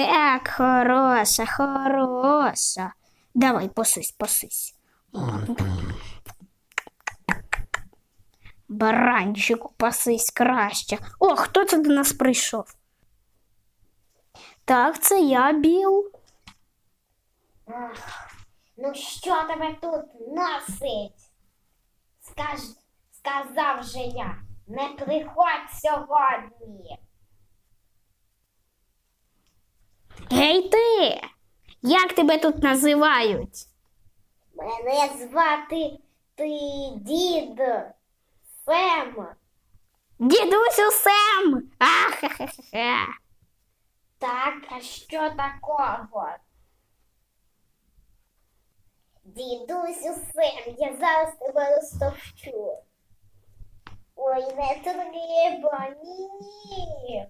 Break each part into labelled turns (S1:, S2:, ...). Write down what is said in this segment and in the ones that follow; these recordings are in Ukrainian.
S1: Так, хороша, хороша. Давай, посись, посись. Баранчику, пасись краще. О, хто це до нас прийшов? Так, це я, Біл.
S2: Ах, ну що тебе тут носить? Скаж, сказав же я, не приходь сьогодні.
S1: Гей ти! Як тебе тут називають?
S2: Мене звати ти дід Сем.
S1: Дідусю Сем! Ахахаха.
S2: Так, а що такого? Дідусю Сем, я зараз тебе розтовчу. Ой, не треба, ні-ні.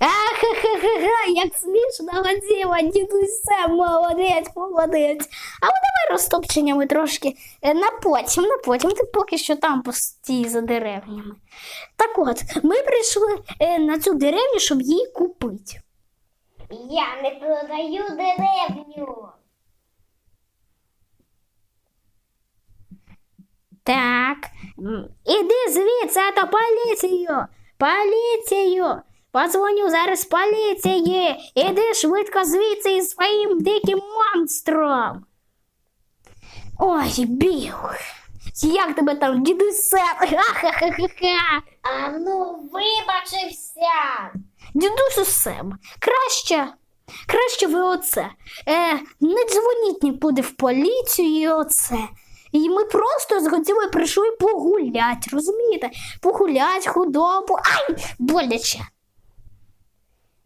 S1: Ахахаха, як смішно Годзіла, дідусь молодець, молодець. А от давай розтопченнями трошки е, на потім, на потім. Ти поки що там постій за деревнями. Так от, ми прийшли е, на цю деревню, щоб її купити.
S2: Я не продаю деревню.
S1: Так, іди звідси, а то поліцію, поліцію. Позвоню зараз поліції. Іди швидко звідси із своїм диким монстром. Ой, біл. Як тебе там, дідусе? Ха-ха-ха-ха.
S2: А ну, вибачився.
S1: Дідусю Сем, краще, краще ви оце. Е, не дзвоніть нікуди в поліцію і оце. І ми просто з Годзілою прийшли погулять, розумієте? Погулять, худобу. Ай, боляче.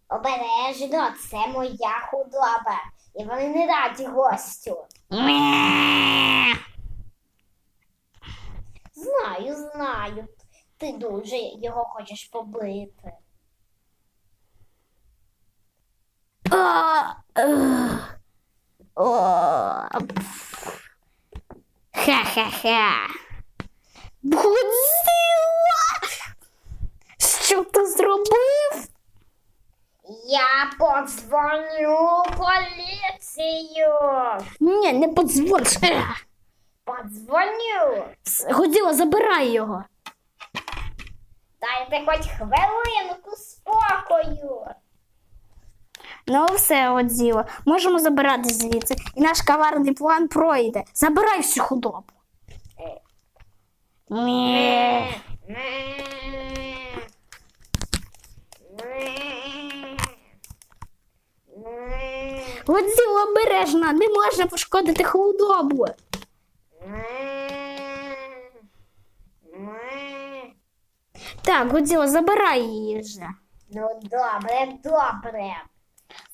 S2: Обережно, це моя худоба. І вони не раді гостю. Знаю, знаю. Ти дуже його хочеш побити.
S1: Пф. Ха-ха-ха. Годзіла! Що ти зробив?
S2: Я подзвоню поліцію.
S1: Ні, не подзвониш. Е.
S2: Подзвоню.
S1: Годзіла, забирай його.
S2: Дайте хоч хвилинку спокою.
S1: Ну, все, Годзіла, можемо забирати звідси. І наш коварний план пройде. Забирай всю худобу.
S2: Е.
S1: Ні. Годзіла обережно, не можна пошкодити худобу. Так, Годзіла, забирай її вже.
S2: Ну, добре, добре.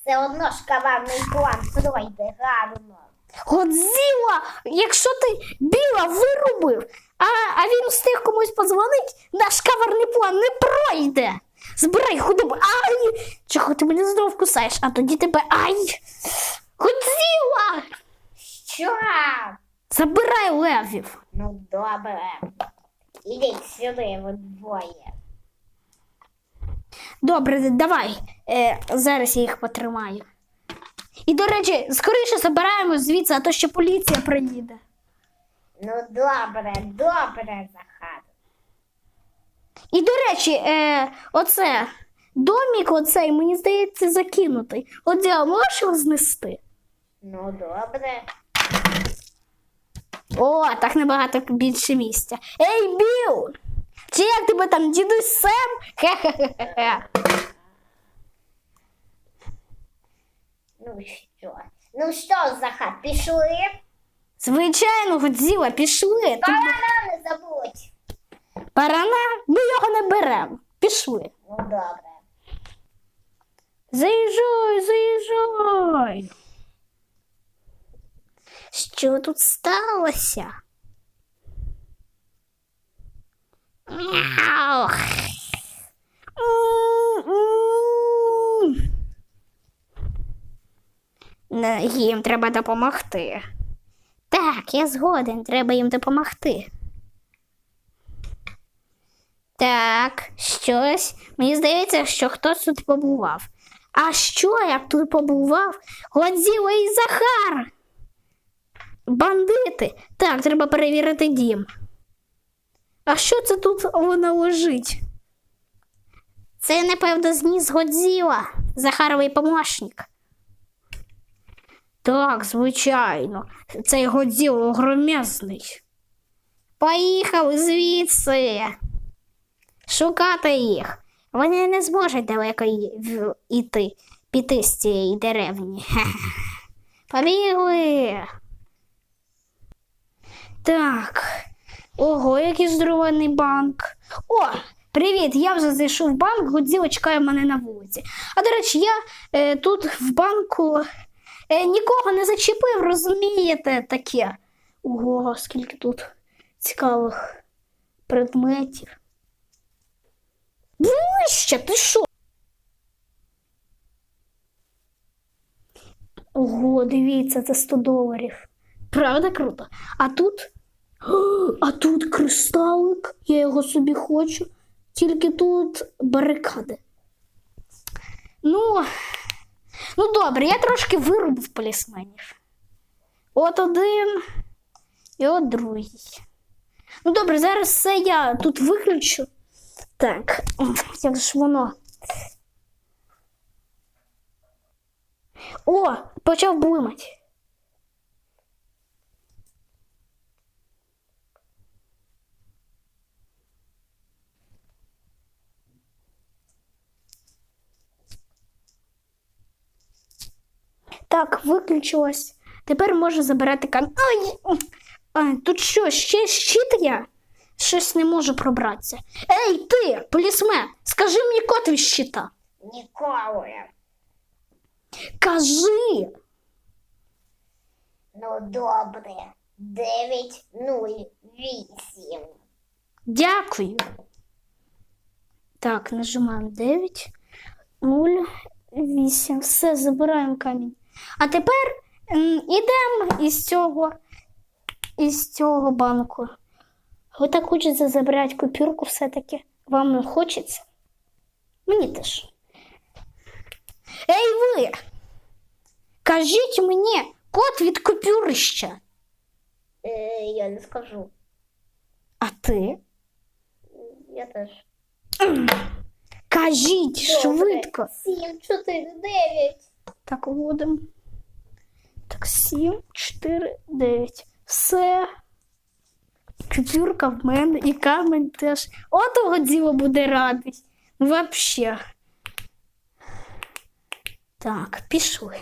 S2: Все одно ж каварний план пройде гарно.
S1: Годзіла, якщо ти біла вирубив, а, а він встиг комусь позвонить, наш каверний план не пройде. Збирай худобу. Ай! Чого ти мене знов кусаєш, а тоді тебе. Ай! Годзіла!
S2: Що?
S1: Забирай левів.
S2: Ну, добре. Ідіть сюди, ви двоє.
S1: Добре, давай. Е, зараз я їх потримаю. І, до речі, скоріше забираємо звідси, а то ще поліція приїде.
S2: Ну, добре, добре, Захар.
S1: І, до речі, е, оце домік оцей, мені здається, закинутий. От я можеш його знести?
S2: Ну, добре.
S1: О, так набагато більше місця. Ей, Біл! Чи як тебе там дідусь Сем? Хе-хе-хе.
S2: Ну що? Ну що, Захар, пішли?
S1: Звичайно, Годзіла, пішли.
S2: Барана не забудь.
S1: барана, ми його не беремо. Пішли.
S2: Ну, добре.
S1: Заїжджай, заїжджай. Що тут сталося? Мяу. Їм треба допомогти. Так, я згоден, треба їм допомогти. Так, щось. Мені здається, що хтось тут побував. А що, як тут побував? Годзіла і Захар. Бандити. Так, треба перевірити дім. А що це тут вона лежить? Це, напевно, зніс Годзіла, Захаровий помощник. Так, звичайно, цей Годзіла огромезний. Поїхали звідси. Шукати їх. Вони не зможуть далеко йти, піти з цієї деревні. Побігли. Так. Ого, який здоровенний банк. О, привіт! Я вже зайшов в банк, Годзіла чекає мене на вулиці. А до речі, я е, тут в банку е, нікого не зачепив, розумієте, таке. Ого, скільки тут цікавих предметів. Вище, ти що? Ого, дивіться, це 100 доларів. Правда круто? А тут. А тут кристалик, я його собі хочу. Тільки тут барикади. Ну, ну добре, я трошки вирубив полісменів. От один і от другий. Ну добре, зараз все я тут виключу. Так, як ж воно. О, почав блимати. Так, виключилось. Тепер можу забирати кам. Ай! А, тут що, ще щит є? Щось не можу пробратися. Ей, ти, полісмен, скажи мені код від щита.
S2: Ніколи.
S1: Кажи.
S2: Ну добре. Дев'ять нуль вісім.
S1: Дякую. Так, нажимаємо 9, 0, 8. Все, забираємо камінь. А тепер м, ідемо із цього, із цього банку. Ви так хочеться забрати купюрку все-таки. Вам не хочеться? Мені теж. Ей ви! Кажіть мені код від купюрища.
S2: Е, я не скажу.
S1: А ти?
S2: Я теж.
S1: Кажіть швидко.
S2: Сім, чотири, дев'ять.
S1: Так, вводимо. Так, 7, 4, 9. Все. Купюрка в мене і камень теж. Отого діло буде радий. Взагалі. Так, пішли.